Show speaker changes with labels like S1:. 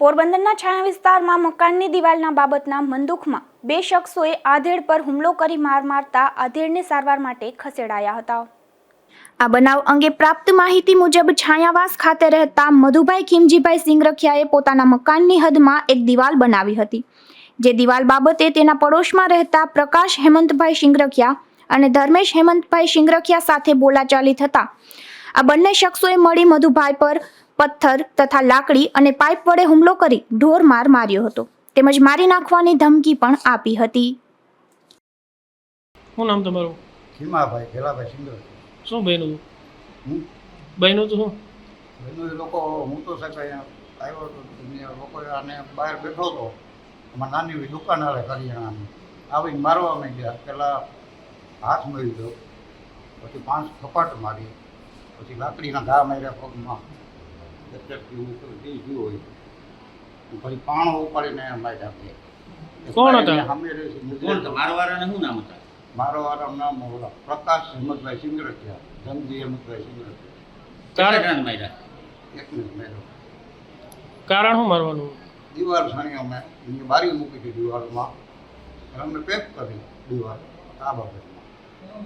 S1: પોરબંદરના છાયા વિસ્તારમાં મકાનની દિવાલના બાબતના મંદુખમાં બે શખ્સોએ આધેડ પર હુમલો કરી માર મારતા આધેડને સારવાર માટે ખસેડાયા હતા. આ બનાવ અંગે પ્રાપ્ત માહિતી મુજબ છાયાવાસ ખાતે રહેતા મધુભાઈ ખીમજીભાઈ સિંગરખિયાએ પોતાના મકાનની હદમાં એક દિવાલ બનાવી હતી. જે દિવાલ બાબતે તેના પડોશમાં રહેતા પ્રકાશ હેમંતભાઈ સિંગરખિયા અને ધર્મેશ હેમંતભાઈ સિંગરખિયા સાથે બોલાચાલી થતા આ બંને શખ્સોએ મળી મધુભાઈ પર પથ્થર તથા લાકડી અને પાઇપ વડે હુમલો કરી ઢોર માર માર્યો હતો. તેમજ મારી નાખવાની ધમકી પણ આપી હતી.
S2: શું નામ તમારું?
S3: ખીમાભાઈ ખેલાભાઈ સિંગર
S2: શું બહેનું
S3: હું?
S2: બન્યું તો શું?
S3: લોકો હું તો સાહેબ આવ્યો હતો લોકોએ આને બહાર બેઠો હતો. એમાં નાની એવી દુકાન હાલે કરિયાણાની. આવીને મારવા માંડ્યા. પહેલાં હાથ મળી ગયો. પછી પાંચ થપાટ મારી. પછી લાકડીના ઘા માર્યા પગમાં. એક્ઝેક્ટ જેવું તો જે જીવ હોય પછી પાણો ઉપાડીને માર્યા આપીએ
S2: કોણ હતા?
S3: અમે રહે છે
S4: શું નામ હતા?
S3: મારો વાળા નામ ઓલા પ્રકાશ હિંમતભાઈ સિંગરખિયા ધનજી હિંમતભાઈ સિંગરખિયા
S4: ચાર
S2: કારણ
S4: જણાને માર્યા?
S3: એક મિનિટ મેળો
S2: કારણ શું મારવાનું?
S3: દિવાલ સાણી અમે બારી મૂકી હતી દિવાલમાં. અને અમે પેક કરી દિવાલ આ બાબતે